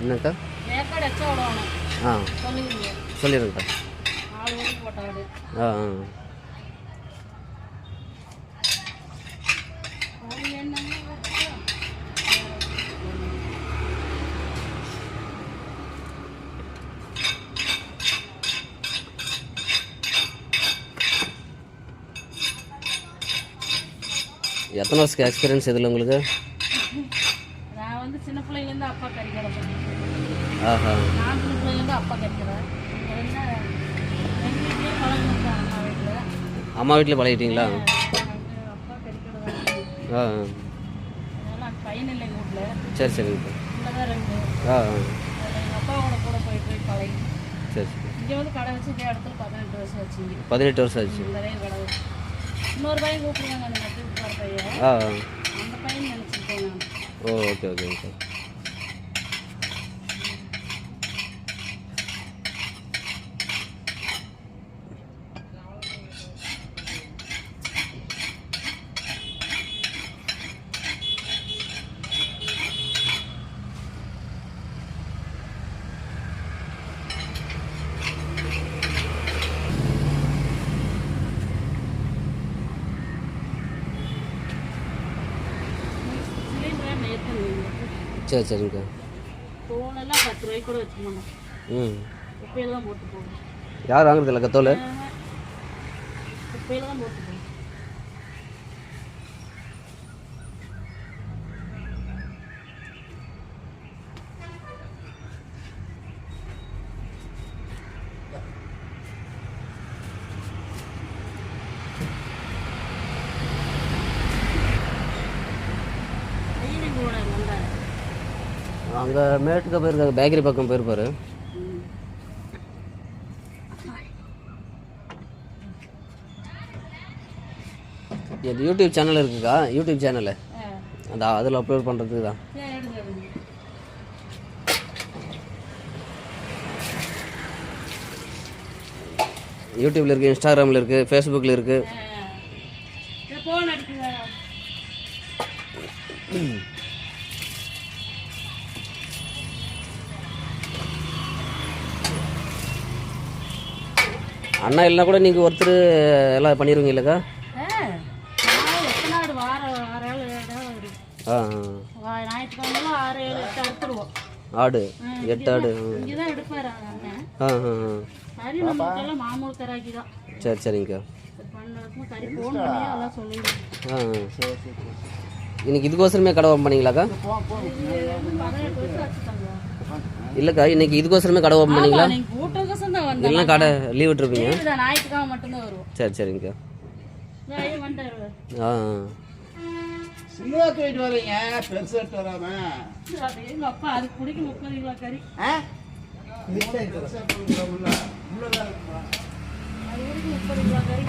என்னக்கா? ஆ. சொல்லிடுங்கக்கா ஆ ஆ. எத்தனை வருஷத்துக்கு எக்ஸ்பீரியன்ஸ் இதில் உங்களுக்கு? வந்து சின்ன பிள்ளைங்கலேருந்து அப்பா கறிக்கிறேன் ஆஹா. நான் சின்ன பிள்ளைங்கலேருந்து அப்பா கறிக்கிறேன் அம்மா வீட்டில் பழகிட்டீங்களா? ஆ. சரி ரெண்டு. ஆ சரி சரி. பதினெட்டு வருஷம் ஆச்சு. இன்னொரு பையன் கூப்பிடுவாங்க ஆ. Oh, okay. சரி சரிங்கக்கா. ஃபோனெல்லாம் பத்து ரூபாய்க்கு கூட வச்சுக்க மாட்டோம். ம். குப்பையில் தான் போட்டு போகும் யார் வாங்குறதில்ல கத்தோல்? குப்பையில் தான் போட்டு போகும் பையன் எங்க கூட வந்தார் அங்கே மேட்டுக்கு போயிருக்காங்க பேக்கரி பக்கம் போயிருப்பாரு. இது யூடியூப் சேனல் இருக்குக்கா? யூடியூப் சேனலு அந்த அதில் அப்லோட் பண்ணுறதுக்கு தான். யூடியூப்பில் இருக்குது இன்ஸ்டாகிராமில் இருக்குது ஃபேஸ்புக்கில் இருக்குது அண்ணா இல்லைனா கூட நீங்கள் ஒருத்தர் எல்லாம் பண்ணிடுவீங்க இல்லைக்கா ஆ ஆடு எட்டு. ஆடு ஆ. சரி சரிங்கக்கா. ஆ. இன்னைக்கு இதுக்கோசரமே கடை ஓப்பன் பண்ணீங்களாக்கா? இல்லைக்கா இன்னைக்கு இதுக்கோசரமே கடை ஓப்பன் பண்ணீங்களா? இல்லைன்னா கடை லீவ் விட்டுருப்பீங்க தான் ஞாயிற்றுக்கிழமை மட்டும்தான் வருவோம் சரி வந்துட்டாரு ஆ ஆ. சின்னதா தூக்கிட்டு வரீங்க பெருசா எடுத்து வராம அது எங்கள் அப்பா அதுக்கு பிடிக்க முப்பது கிலோ கறி பெருசா கொடுக்குறோம்ல உள்ளதா இருக்குமா அது வரைக்கும் முப்பது கிலோ கறி